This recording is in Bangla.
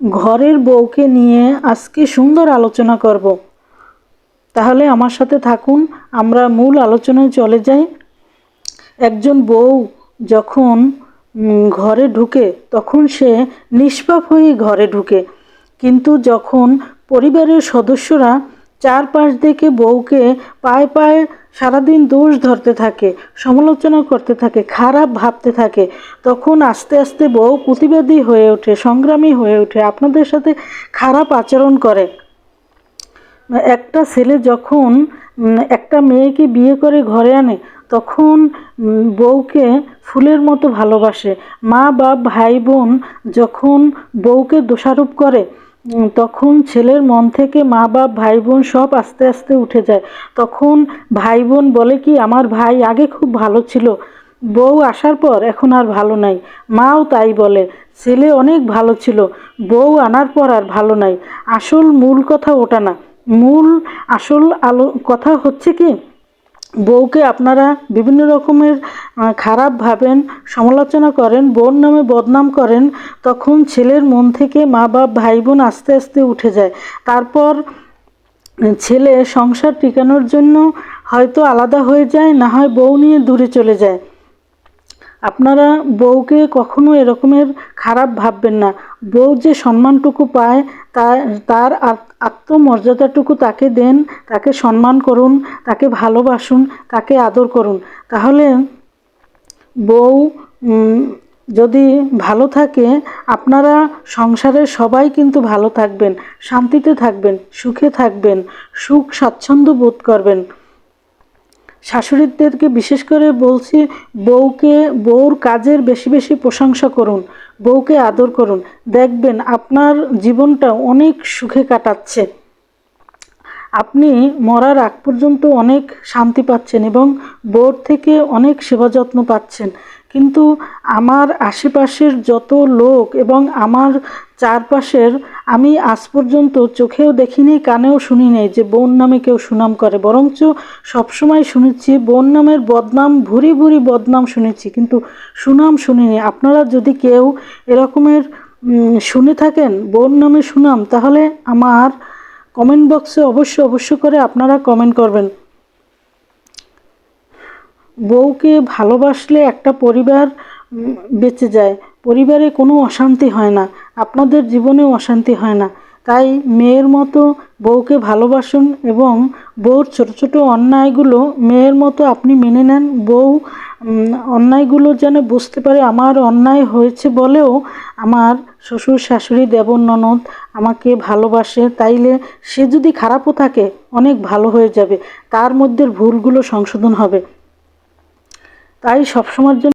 ঘরের বউকে নিয়ে আজকে সুন্দর আলোচনা করব। তাহলে আমার সাথে থাকুন, আমরা মূল আলোচনায় চলে যাই। একজন বউ যখন ঘরে ঢুকে, তখন সে নিষ্পাপ হয়ে ঘরে ঢুকে। কিন্তু যখন পরিবারের সদস্যরা চারপাশ থেকে বউকে পায়ে পায়ে সারাদিন দোষ ধরতে থাকে, সমালোচনা করতে থাকে, খারাপ ভাবতে থাকে, তখন আস্তে আস্তে বউ প্রতিবাদী হয়ে ওঠে, সংগ্রামী হয়ে ওঠে, আপনাদের সাথে খারাপ আচরণ করে। একটা ছেলে যখন একটা মেয়েকে বিয়ে করে ঘরে আনে, তখন বউকে ফুলের মতো ভালোবাসে। মা, বাপ, ভাই, বোন যখন বউকে দোষারোপ করে তখন ছেলের মন থেকে মা, বাপ ভাই বোন সব আস্তে আস্তে উঠে যায়। তখন ভাই বোন বলে কি, আমার ভাই আগে খুব ভালো ছিল, বউ আসার পর এখন আর ভালো নাই। মাও তাই বলে, ছেলে অনেক ভালো ছিল, বউ আনার পর আর ভালো নাই। আসল মূল কথা ওটা না। মূল আসল আলো, কথা হচ্ছে কি বউকে আপনারা বিভিন্ন রকমের খারাপ ভাবেন, সমালোচনা করেন, বোন নামে বদনাম করেন, তখন ছেলের মন থেকে মা, বাপ ভাই বোন আস্তে আস্তে উঠে যায়। তারপর ছেলে সংসার টিকানোর জন্য হয়তো আলাদা হয়ে যায়, না হয় বউ নিয়ে দূরে চলে যায়। আপনারা বউকে কখনো এরকমের খারাপ ভাববেন না। বউ যে সম্মানটুকু পায়, তার তার আত- আত্মমর্যাদাটুকু তাকে দেন, তাকে সম্মান করুন, তাকে ভালোবাসুন, তাকে আদর করুন। তাহলে বউ যদি ভালো থাকে, আপনারা সংসারের সবাই কিন্তু ভালো থাকবেন, শান্তিতে থাকবেন, সুখে থাকবেন, সুখ স্বাচ্ছন্দ্য বোধ করবেন। শাশুড়িদেরকে বিশেষ করে বলছি, বউকে, বউর কাজের বেশি বেশি প্রশংসা করুন, বউকে আদর করুন। দেখবেন আপনার জীবনটা অনেক সুখে কাটাচ্ছে। আপনি মরার আগ পর্যন্ত অনেক শান্তি পাচ্ছেন এবং বউর থেকে অনেক সেবা যত্ন পাচ্ছেন। কিন্তু আমার আশেপাশের যত লোক এবং আমার চারপাশের আমি আজ পর্যন্ত চোখেও দেখিনি, কানেও শুনি নেই যে বোন নামে কেউ সুনাম করে। বরঞ্চ সবসময় শুনেছি, বোন নামের বদনাম, ভুরি ভুরি বদনাম শুনেছি, কিন্তু সুনাম শুনিনি। আপনারা যদি কেউ এরকমের শুনে থাকেন, বোন নামে সুনাম, তাহলে আমার কমেন্ট বক্সে অবশ্য অবশ্য করে আপনারা কমেন্ট করবেন। বউকে ভালোবাসলে একটা পরিবার বেঁচে যায়। পরিবারে কোনো অশান্তি হয় না। আপনাদের জীবনেও অশান্তি হয় না। তাই মেয়ের মতো বউকে ভালোবাসুন এবং বউর ছোট ছোট অন্যায়গুলো মেয়ের মতো আপনি মেনে নেন। বউ অন্যায়গুলো যেন বুঝতে পারে, আমার অন্যায় হয়েছে বলেও আমার শ্বশুর, শাশুড়ি, দেবর, ননদ আমাকে ভালোবাসে। তাইলে সে যদি খারাপও থাকে, অনেক ভালো হয়ে যাবে। তার মধ্যে ভুলগুলো সংশোধন হবে। তাই সবসময়ের জন্য